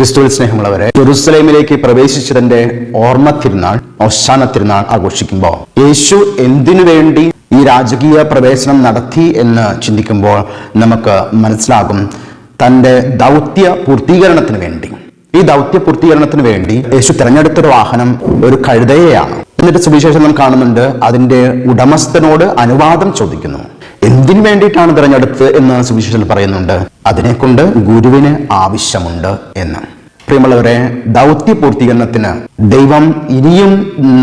ക്രിസ്തുവിൽ സ്നേഹമുള്ളവരെ ജെറുസലേമിലേക്ക് പ്രവേശിച്ചതിന്റെ ഓർമ്മ തിരുനാൾ അവസാന തിരുനാൾ ആഘോഷിക്കുമ്പോൾ യേശു എന്തിനു വേണ്ടി ഈ രാജകീയ പ്രവേശനം നടത്തി എന്ന് ചിന്തിക്കുമ്പോൾ നമുക്ക് മനസ്സിലാകും തന്റെ ദൗത്യ പൂർത്തീകരണത്തിന് വേണ്ടി. ഈ ദൗത്യ പൂർത്തീകരണത്തിന് വേണ്ടി യേശു തിരഞ്ഞെടുത്തൊരു വാഹനം ഒരു കഴുതയെയാണ്. എന്നിട്ട് സുവിശേഷം നാം കാണുന്നുണ്ട് അതിന്റെ ഉടമസ്ഥനോട് അനുവാദം ചോദിക്കുന്നു. എന്തിനു വേണ്ടിയിട്ടാണ് തിരഞ്ഞെടുത്തത് എന്ന് സുവിശേഷത്തിൽ പറയുന്നുണ്ട്. അതിനെക്കൊണ്ട് ഗുരുവിന് ആവശ്യമുണ്ട് എന്ന്. പ്രിയമുള്ളവരെ ദൗത്യ പൂർത്തീകരണത്തിന് ദൈവം ഇനിയും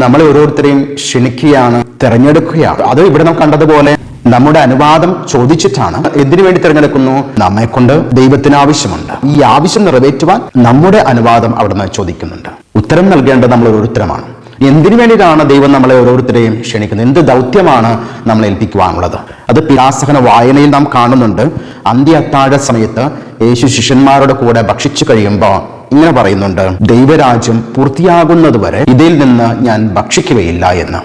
നമ്മളെ ഓരോരുത്തരെയും ക്ഷണിക്കുകയാണ് തിരഞ്ഞെടുക്കുകയാണ്. അത് ഇവിടെ നാം കണ്ടതുപോലെ നമ്മുടെ അനുവാദം ചോദിച്ചിട്ടാണ് എന്തിനു വേണ്ടി തിരഞ്ഞെടുക്കുന്നു? നമ്മെ കൊണ്ട് ദൈവത്തിന് ആവശ്യമുണ്ട്. ഈ ആവശ്യം നിറവേറ്റുവാൻ നമ്മുടെ അനുവാദം അവിടുന്ന് ചോദിക്കുന്നുണ്ട്. ഉത്തരം നൽകേണ്ടത് നമ്മൾ ഓരോരുത്തരമാണ് എന്തിനു വേണ്ടിയിട്ടാണ് ദൈവം നമ്മളെ ഓരോരുത്തരെയും ക്ഷണിക്കുന്നത്? എന്ത് ദൗത്യമാണ് നമ്മൾ ഏൽപ്പിക്കുവാനുള്ളത്? അത് പിലാസഹന വായനയിൽ നാം കാണുന്നുണ്ട്. അന്ത്യ അത്താഴ സമയത്ത് യേശു ശിഷ്യന്മാരുടെ കൂടെ ഭക്ഷിച്ചു കഴിയുമ്പോൾ ഇങ്ങനെ പറയുന്നുണ്ട് ദൈവരാജ്യം പൂർത്തിയാകുന്നത് വരെ ഇതിൽ നിന്ന് ഞാൻ ഭക്ഷിക്കുകയില്ല എന്ന്.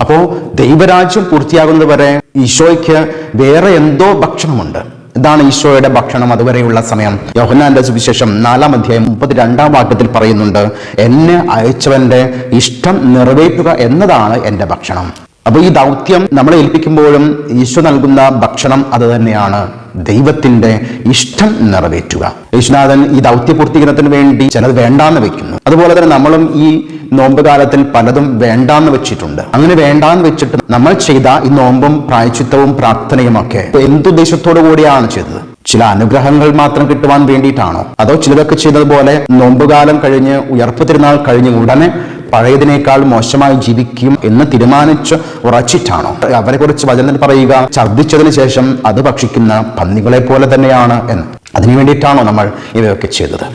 അപ്പോ ദൈവരാജ്യം പൂർത്തിയാകുന്നത് വരെ ഈശോയ്ക്ക് വേറെ എന്തോ ഭക്ഷണമുണ്ട്. ഇതാണ് ഈശോയുടെ ഭക്ഷണം അതുവരെയുള്ള സമയം. യോഹന്നാന്റെ സുവിശേഷം നാലാം അധ്യായം മുപ്പത്തിരണ്ടാം വാക്യത്തിൽ പറയുന്നുണ്ട് എന്നെ അയച്ചവന്റെ ഇഷ്ടം നിറവേറ്റുക എന്നതാണ് എന്റെ ഭക്ഷണം. അപ്പൊ ഈ ദൗത്യം നമ്മളെ ഏൽപ്പിക്കുമ്പോഴും ഈശോ നൽകുന്ന ഭക്ഷണം അത് തന്നെയാണ്. ദൈവത്തിന്റെ ഇഷ്ടം നിറവേറ്റുക. യേശുനാഥൻ ഈ ദൗത്യ പൂർത്തീകരണത്തിന് വേണ്ടി ചിലത് വേണ്ടാന്ന് വെക്കുന്നു. അതുപോലെ തന്നെ നമ്മളും ഈ നോമ്പ് കാലത്തിൽ പലതും വേണ്ടാന്ന് വെച്ചിട്ടുണ്ട്. അങ്ങനെ വേണ്ടാന്ന് വെച്ചിട്ട് നമ്മൾ ചെയ്ത ഈ നോമ്പും പ്രായച്ചിത്തവും പ്രാർത്ഥനയും ഒക്കെ എന്തുദ്ദേശത്തോടു കൂടിയാണ് ചെയ്തത്? ചില അനുഗ്രഹങ്ങൾ മാത്രം കിട്ടുവാൻ വേണ്ടിയിട്ടാണോ? അതോ ചിലതൊക്കെ ചെയ്തതുപോലെ നോമ്പുകാലം കഴിഞ്ഞ് ഉയർപ്പ് തിരുനാൾ കഴിഞ്ഞ് ഉടനെ പഴയതിനേക്കാൾ മോശമായി ജീവിക്കും എന്ന് തീരുമാനിച്ച് ഉറച്ചിട്ടാണോ? അവരെ കുറിച്ച് വചനത്തിൽ പറയുക ഛർദ്ദിച്ചതിന് ശേഷം അത് ഭക്ഷിക്കുന്ന പന്നികളെ പോലെ തന്നെയാണ് എന്ന്. അതിനു വേണ്ടിയിട്ടാണോ നമ്മൾ ഇവയൊക്കെ ചെയ്തത്?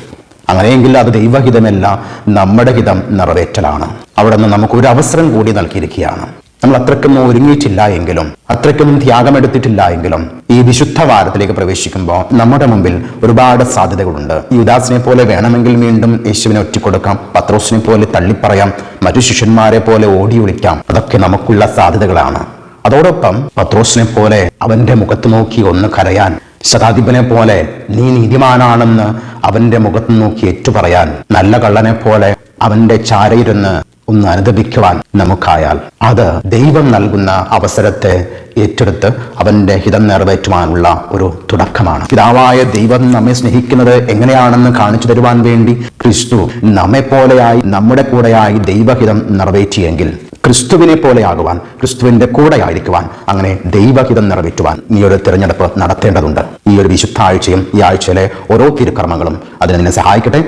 അങ്ങനെയെങ്കിൽ അത് ദൈവഹിതമല്ല നമ്മുടെ ഹിതം നിറവേറ്റലാണ്. അവിടെ നിന്ന് നമുക്ക് ഒരു അവസരം കൂടി നൽകിയിരിക്കുകയാണ്. നമ്മൾ അത്രയ്ക്കൊന്നും ഒരുങ്ങിയിട്ടില്ല എങ്കിലും അത്രയ്ക്കൊന്നും ത്യാഗമെടുത്തിട്ടില്ല എങ്കിലും ഈ വിശുദ്ധ വാരത്തിലേക്ക് പ്രവേശിക്കുമ്പോൾ നമ്മുടെ മുമ്പിൽ ഒരുപാട് സാധ്യതകളുണ്ട്. ഈ ഉദാസിനെ പോലെ വേണമെങ്കിൽ വീണ്ടും യേശുവിനെ ഒറ്റിക്കൊടുക്കാം പത്രോസിനെ പോലെ തള്ളിപ്പറയാം മറ്റു ശിഷ്യന്മാരെ പോലെ ഓടി ഒളിക്കാം അതൊക്കെ നമുക്കുള്ള സാധ്യതകളാണ്. അതോടൊപ്പം പത്രോസിനെ പോലെ അവന്റെ മുഖത്ത് നോക്കി ഒന്ന് കരയാൻ ശതാധിപനെ പോലെ നീ നീതിമാനാണെന്ന് അവന്റെ മുഖത്ത് നോക്കി ഏറ്റുപറയാൻ നല്ല കള്ളനെ പോലെ അവന്റെ ചാരയിരുന്ന് ഒന്ന് അനുദപിക്കുവാൻ നമുക്കായാൽ. അത് ദൈവം നൽകുന്ന അവസരത്തെ ഏറ്റെടുത്ത് അവന്റെ ഹിതം നിറവേറ്റുവാനുള്ള ഒരു തുടക്കമാണ്. പിതാവായ ദൈവം നമ്മെ സ്നേഹിക്കുന്നത് എങ്ങനെയാണെന്ന് കാണിച്ചു തരുവാൻ വേണ്ടി ക്രിസ്തു നമ്മെ പോലെയായി നമ്മുടെ കൂടെയായി ദൈവഹിതം നിറവേറ്റിയെങ്കിൽ ക്രിസ്തുവിനെ പോലെയാകുവാൻ ക്രിസ്തുവിന്റെ കൂടെയായിരിക്കുവാൻ അങ്ങനെ ദൈവഹിതം നിറവേറ്റുവാൻ ഈ ഒരു തിരഞ്ഞെടുപ്പ് നടത്തേണ്ടതുണ്ട്. ഈ ഒരു വിശുദ്ധ ആഴ്ചയും ഈ ആഴ്ചയിലെ ഓരോ തിരുക്കർമ്മങ്ങളും അതിനെ സഹായിക്കട്ടെ.